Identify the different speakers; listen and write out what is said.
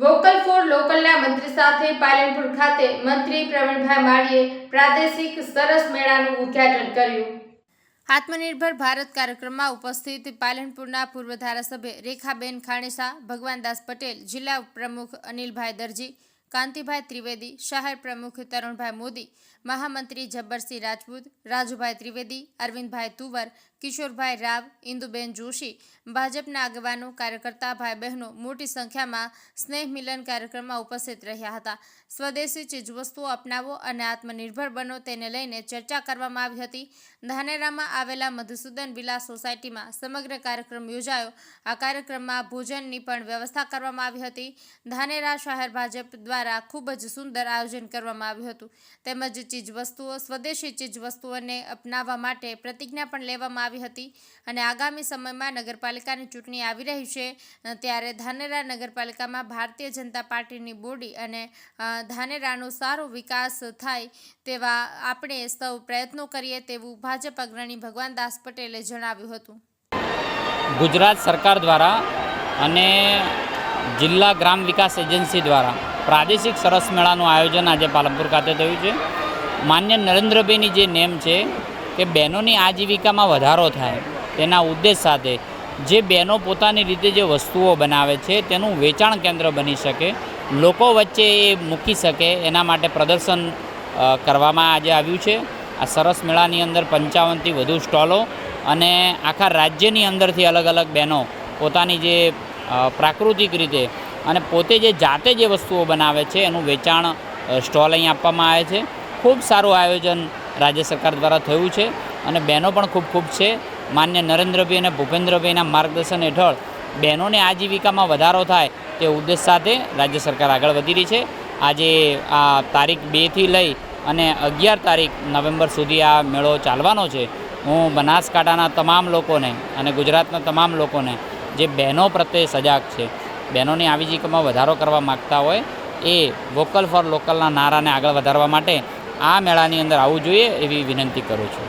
Speaker 1: Vocal for લોકલના મંત્રી સાથે પાલનપુર ખાતે મંત્રી પ્રવીણભાઈ માળીએ પ્રાદેશિક સરસ મેળાનું ઉદ્ઘાટન કર્યું. આત્મનિર્ભર ભારત કાર્યક્રમમાં ઉપસ્થિત પાલનપુરના પૂર્વ ધારાસભ્ય રેખાબેન ખાણેસા, ભગવાનદાસ પટેલ, જિલ્લા પ્રમુખ અનિલભાઈ દરજી કાંતિભાઈ ત્રિવેદી, શહેર પ્રમુખ તરુણભાઈ મોદી, મહામંત્રી જબ્બરસિંહ રાજપૂત, રાજુભાઈ ત્રિવેદી, અરવિંદભાઈ તુવર, કિશોરભાઈ રાવ, ઇન્દુબેન જોશી, ભાજપના આગેવાનો, કાર્યકર્તા ભાઈ બહેનો મોટી સંખ્યામાં સ્નેહ મિલન કાર્યક્રમમાં ઉપસ્થિત રહ્યા હતા. સ્વદેશી ચીજવસ્તુઓ અપનાવો અને આત્મનિર્ભર બનો તેને લઈને ચર્ચા કરવામાં આવી હતી. ધાનેરામાં આવેલા મધુસૂદન વિલા સોસાયટીમાં સમગ્ર કાર્યક્રમ યોજાયો. આ કાર્યક્રમમાં ભોજનની પણ વ્યવસ્થા કરવામાં આવી હતી. ધાનેરા શહેર ભાજપ દ્વારા ખૂબ જ સુંદર આયોજન કરવામાં આવ્યું હતું. તેમજ ચીજવસ્તુઓ, સ્વદેશી ચીજવસ્તુઓને અપનાવવા માટે પ્રતિજ્ઞા પણ લેવામાં આવી હતી અને આગામી સમયમાં નગરપાલિકાની ચૂંટણી આવી રહી છે, ત્યારે ધાનેરા નગરપાલિકામાં ભારતીય જનતા પાર્ટીની બોડી અને ધાનેરાનો સારો વિકાસ થાય તેવા આપણે સૌ પ્રયત્નો કરીએ તેવું ભાજપ અગ્રણી ભગવાનદાસ પટેલે જણાવ્યું હતું.
Speaker 2: ગુજરાત સરકાર દ્વારા અને જિલ્લા ગ્રામ વિકાસ એજન્સી દ્વારા પ્રાદેશિક સરસ મેળાનું આયોજન આજે પાલનપુર ખાતે થયું છે. માન્ય નરેન્દ્રભાઈની જે નેમ છે કે બહેનોની આજીવિકામાં વધારો થાય તેના ઉદ્દેશ સાથે જે બહેનો પોતાની રીતે જે વસ્તુઓ બનાવે છે તેનું વેચાણ કેન્દ્ર બની શકે, લોકો વચ્ચે એ મૂકી શકે એના માટે પ્રદર્શન કરવામાં આજે આવ્યું છે. આ સરસ મેળાની અંદર પંચાવનથી વધુ સ્ટોલો અને આખા રાજ્યની અંદરથી અલગ અલગ બહેનો પોતાની જે પ્રાકૃતિક રીતે. અને પોતે જે જાતે જે વસ્તુઓ બનાવે છે, એનું વેચાણ સ્ટોલ અહીં આપવામાં આવે છે. ખૂબ સારું આયોજન રાજ્ય સરકાર દ્વારા થયું છે અને બહેનો પણ ખૂબ ખૂબ છે. માન્ય નરેન્દ્રભાઈ અને ભૂપેન્દ્રભાઈના માર્ગદર્શન હેઠળ બહેનોને આજીવિકામાં વધારો થાય તે ઉદ્દેશ સાથે રાજ્ય સરકાર આગળ વધી રહી છે. આજે આ તારીખ બેથી લઈ અને અગિયાર તારીખ નવેમ્બર સુધી આ મેળો ચાલવાનો છે. હું બનાસકાંઠાના તમામ લોકોને અને ગુજરાતના તમામ લોકોને જે બહેનો પ્રત્યે સજાગ છે. બહેનોની આજીવિકામાં વધારો કરવા માગતા હોય એ વોકલ ફોર લોકલના નારાને આગળ વધારવા માટે આ મેળાની અંદર આવવું જોઈએ એવી વિનંતી કરું છું.